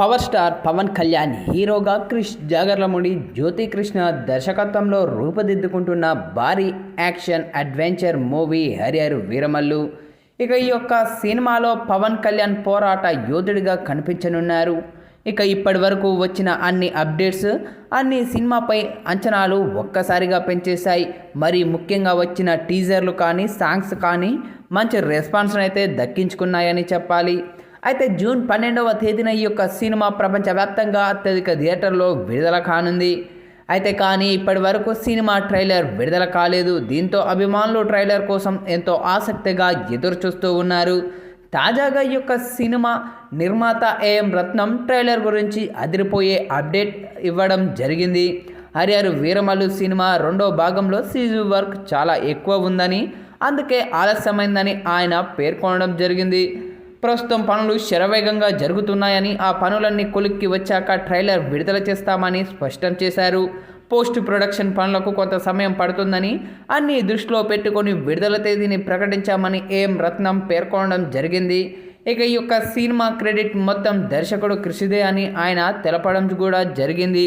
Power star Pawan Kalyan హీరోగా క్రిష్ జాగర్లముడి జ్యోతి కృష్ణ దర్శకత్వంలో రూపుదిద్దుకుంటున్న భారీ action adventure movie Harihar Veeramallu. ఇక ఈ యొక్క సినిమాలో పవన్ కళ్యాణ్ పోరాట యోధుడిగా కనిపించనున్నారు. ఇక ఇప్పటి వరకు వచ్చిన అన్ని అప్డేట్స్ అన్ని సినిమాపై అంచనాలు ఒక్కసారిగా పెంచేశాయి. మరి ముఖ్యంగా వచ్చిన టీజర్లు కానీ సాంగ్స్ కానీ మంచి రెస్పాన్స్ అయితే దక్కించుకున్నాయని చెప్పాలి. అయితే జూన్ పన్నెండవ తేదీన ఈ యొక్క సినిమా ప్రపంచవ్యాప్తంగా అత్యధిక థియేటర్లో విడుదల కానుంది. అయితే కానీ ఇప్పటి వరకు సినిమా ట్రైలర్ విడుదల కాలేదు. దీంతో అభిమానులు ట్రైలర్ కోసం ఎంతో ఆసక్తిగా ఎదురు చూస్తూ ఉన్నారు. తాజాగా ఈ యొక్క సినిమా నిర్మాత ఏఎం రత్నం ట్రైలర్ గురించి అదిరిపోయే అప్డేట్ ఇవ్వడం జరిగింది. హరిహర్ వీరమల్లు సినిమా రెండో భాగంలో సీజీ వర్క్ చాలా ఎక్కువ ఉందని అందుకే ఆలస్యమైందని ఆయన పేర్కొనడం జరిగింది. ప్రస్తుతం పనులు శరవేగంగా జరుగుతున్నాయని ఆ పనులన్నీ కొలిక్కి వచ్చాక ట్రైలర్ విడుదల చేస్తామని స్పష్టం చేశారు. పోస్ట్ ప్రొడక్షన్ పనులకు కొంత సమయం పడుతుందని అన్ని దృష్టిలో పెట్టుకొని విడుదల తేదీని ప్రకటించామని ఏం రత్నం పేర్కొనడం జరిగింది. ఇక ఈ యొక్క సినిమా క్రెడిట్ మొత్తం దర్శకుడు కృషిదే అని ఆయన తెలపడం కూడా జరిగింది.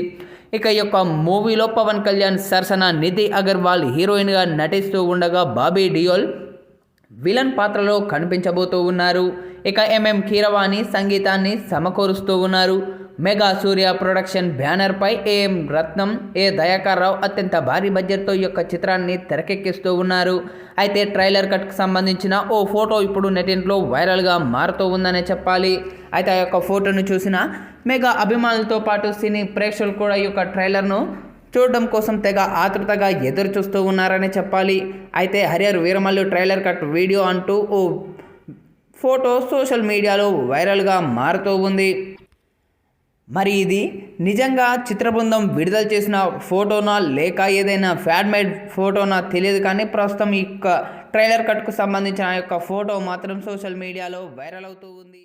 ఇక ఈ యొక్క మూవీలో పవన్ కళ్యాణ్ సరసన నిధి అగర్వాల్ హీరోయిన్గా నటిస్తూ ఉండగా బాబీ డియోల్ విలన్ పాత్రలో కనిపించబోతూ ఉన్నారు. ఇక ఎంఎం కీరవాణి సంగీతాన్ని సమకూరుస్తూ ఉన్నారు. మెగా సూర్య ప్రొడక్షన్ బ్యానర్పై ఏఎం రత్నం ఏ దయాకర్ రావు అత్యంత భారీ బడ్జెట్తో ఈ యొక్క చిత్రాన్ని తెరకెక్కిస్తూ ఉన్నారు. అయితే ట్రైలర్ కట్కి సంబంధించిన ఓ ఫోటో ఇప్పుడు నెటింట్లో వైరల్గా మారుతూ ఉందనే చెప్పాలి. అయితే ఆ యొక్క ఫోటోను చూసిన మెగా అభిమానులతో పాటు సినీ ప్రేక్షకులు కూడా ఈ యొక్క ట్రైలర్ను చూడడం కోసం తెగ ఆతృతగా ఎదురు చూస్తూ ఉన్నారని చెప్పాలి. అయితే Harihar Veeramallu trailer cut video అంటూ ఓ ఫోటో సోషల్ మీడియాలో వైరల్గా మారుతూ ఉంది. మరి ఇది నిజంగా చిత్రబృందం విడుదల చేసిన ఫోటోనా లేక ఏదైనా ఫ్యాడ్మేడ్ ఫోటోనా తెలియదు కానీ ప్రస్తుతం ఈ యొక్క ట్రైలర్ కట్కు సంబంధించిన ఆ యొక్క ఫోటో మాత్రం సోషల్ మీడియాలో వైరల్ అవుతూ ఉంది.